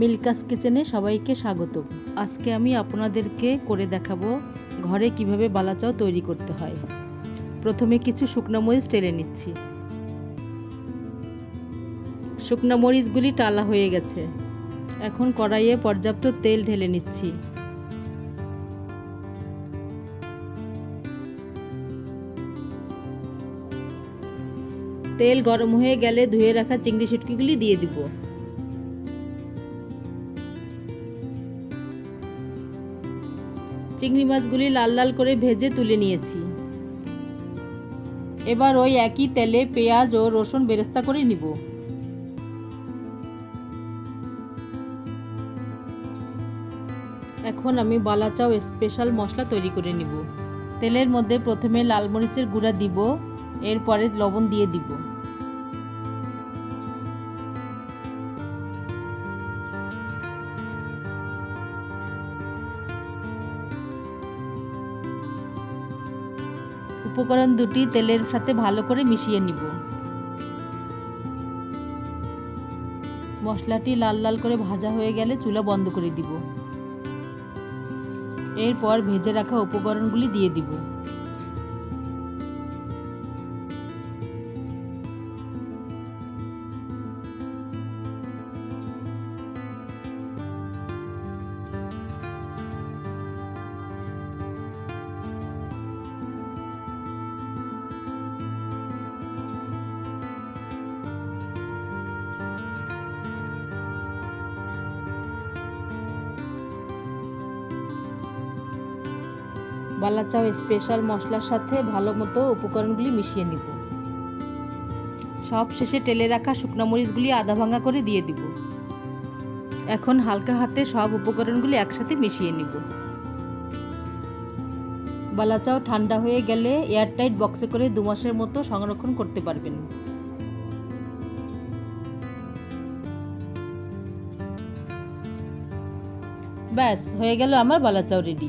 মিল্কাস কিচেনে সবাইকে স্বাগত। আজকে আমি আপনাদেরকে করে দেখাবো ঘরে কীভাবে বালাচাও তৈরি করতে হয়। প্রথমে কিছু শুকনো মরিচ টেলে নিচ্ছি। শুকনো মরিচগুলি টালা হয়ে গেছে। এখন কড়াইয়ে পর্যাপ্ত তেল ঢেলে নিচ্ছি। তেল গরম হয়ে গেলে ধুয়ে রাখা চিংড়ি শুটকিগুলি দিয়ে দিব। চিংড়ি মাছগুলি লাল লাল করে ভেজে তুলে নিয়েছি। এবার ওই একই তেলে পেঁয়াজ ও রসুন বেরেস্তা করে নিব। এখন আমি বালাচাও স্পেশাল মশলা তৈরি করে নিব। তেলের মধ্যে প্রথমে লাল মরিচের গুঁড়া দিব, এরপরে লবণ দিয়ে দিব। উপকরণ দুটি তেলের সাথে ভালো করে মিশিয়ে নিব। মশলাটি লাল লাল করে ভাজা হয়ে গেলে চুলা বন্ধ করে দিব। এরপর ভেজে রাখা উপকরণগুলি দিয়ে দিব। বালাচাও স্পেশাল মশলার সাথে ভালো মতো উপকরণগুলি মিশিয়ে নিব। সব শেষে টেলে রাখা শুকনো মরিচগুলি আধা ভাঙা করে দিয়ে দিব। এখন হালকা হাতে সব উপকরণগুলি একসাথে মিশিয়ে নিব। বালাচাও ঠান্ডা হয়ে গেলে এয়ারটাইট বক্সে করে দু মাসের মতো সংরক্ষণ করতে পারবেন। ব্যাস, হয়ে গেল আমার বালাচাও রেডি